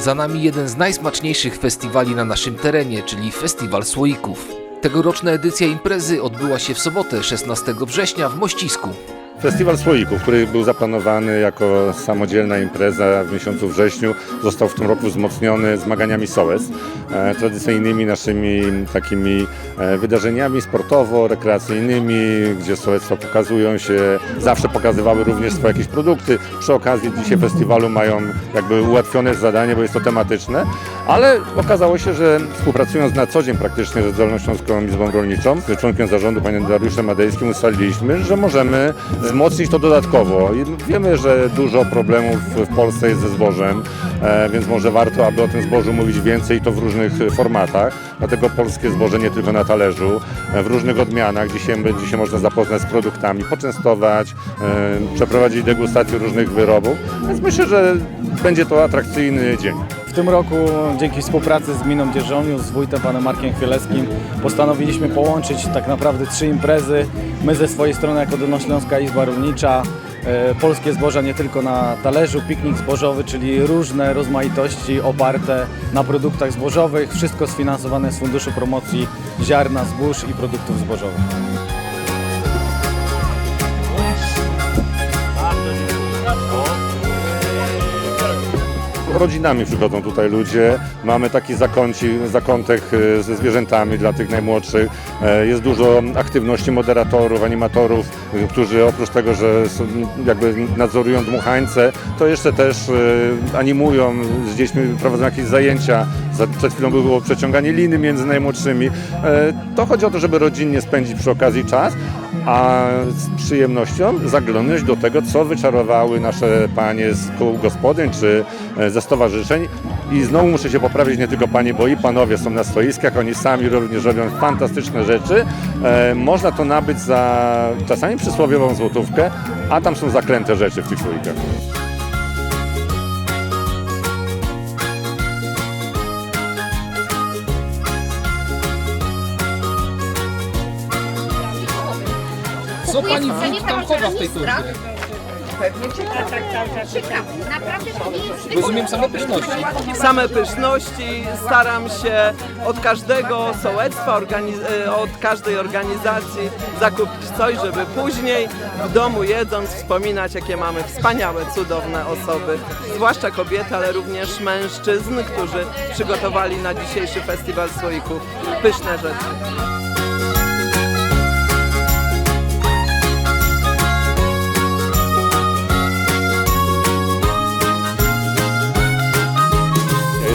Za nami jeden z najsmaczniejszych festiwali na naszym terenie, czyli Festiwal Słoików. Tegoroczna edycja imprezy odbyła się w sobotę 16 września w Mościsku. Festiwal Słoików, który był zaplanowany jako samodzielna impreza w miesiącu wrześniu, został w tym roku wzmocniony zmaganiami SOES, e, tradycyjnymi naszymi takimi e, wydarzeniami sportowo-rekreacyjnymi, gdzie sołectwa pokazują się, zawsze pokazywały również swoje jakieś produkty. Przy okazji dzisiaj festiwalu mają jakby ułatwione zadanie, bo jest to tematyczne, ale okazało się, że współpracując na co dzień praktycznie ze Zdolną Śląską Izbą Rolniczą, z członkiem zarządu panem Dariuszem Adejskim ustaliliśmy, że możemy wzmocnić to dodatkowo. Wiemy, że dużo problemów w Polsce jest ze zbożem, e, więc może warto, aby o tym zbożu mówić więcej i to w różnych formatach. Dlatego polskie zboże nie tylko na talerzu, e, w różnych odmianach. Dzisiaj będzie się można zapoznać z produktami, poczęstować, e, przeprowadzić degustację różnych wyrobów. Więc myślę, że będzie to atrakcyjny dzień. W tym roku dzięki współpracy z Gminą Dzierżoniu, z wójtem panem Markiem Chwielewskim postanowiliśmy połączyć tak naprawdę trzy imprezy. My ze swojej strony jako Dolnośląska Izba Rolnicza, e, polskie zboża nie tylko na talerzu, piknik zbożowy, czyli różne rozmaitości oparte na produktach zbożowych. Wszystko sfinansowane z Funduszu Promocji Ziarna, Zbóż i Produktów Zbożowych. Rodzinami przychodzą tutaj ludzie. Mamy taki zakąci, zakątek e, ze zwierzętami dla tych najmłodszych. E, Jest dużo aktywności moderatorów, animatorów, e, którzy oprócz tego, że jakby nadzorują dmuchańce, to jeszcze też e, animują z dziećmi, prowadzą jakieś zajęcia. Za- Przed chwilą było przeciąganie liny między najmłodszymi. E, To chodzi o to, żeby rodzinnie spędzić przy okazji czas, a z przyjemnością zaglądać do tego, co wyczarowały nasze panie z kół gospodyń czy e, ze stowarzyszeń. I znowu muszę się poprawić, nie tylko panie, bo i panowie są na stoiskach, oni sami również robią fantastyczne rzeczy. E, można to nabyć za czasami przysłowiową złotówkę, a tam są zaklęte rzeczy w tych słoikach. Co pani tam chowa w tej torbie? Naprawdę to nie jest Rozumiem same pyszności. same pyszności. Staram się od każdego sołectwa, organiz- e, od każdej organizacji zakupić coś, żeby później w domu jedząc wspominać, jakie mamy wspaniałe, cudowne osoby, zwłaszcza kobiety, ale również mężczyzn, którzy przygotowali na dzisiejszy festiwal słoików pyszne rzeczy.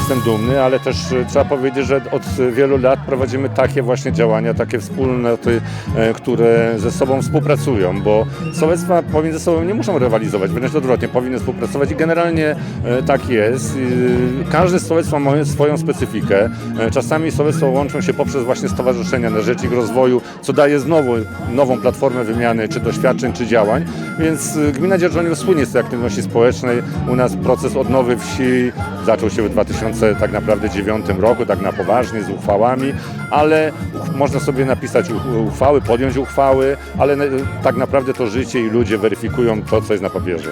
Jestem dumny, ale też e, trzeba powiedzieć, że od wielu lat prowadzimy takie właśnie działania, takie wspólnoty, e, które ze sobą współpracują, bo sołectwa pomiędzy sobą nie muszą rywalizować, wręcz odwrotnie, powinny współpracować i generalnie e, tak jest. Każde sołectwo ma swoją specyfikę. Czasami sołectwa łączą się poprzez właśnie stowarzyszenia na rzecz ich rozwoju, co daje znowu nową platformę wymiany czy doświadczeń, czy działań, więc Gmina Dzierżoniów słynie z tej aktywności społecznej. U nas proces odnowy wsi zaczął się w 2009 tak naprawdę roku, tak na poważnie, z uchwałami, ale można sobie napisać uchwały, podjąć uchwały, ale tak naprawdę to życie i ludzie weryfikują to, co jest na papierze.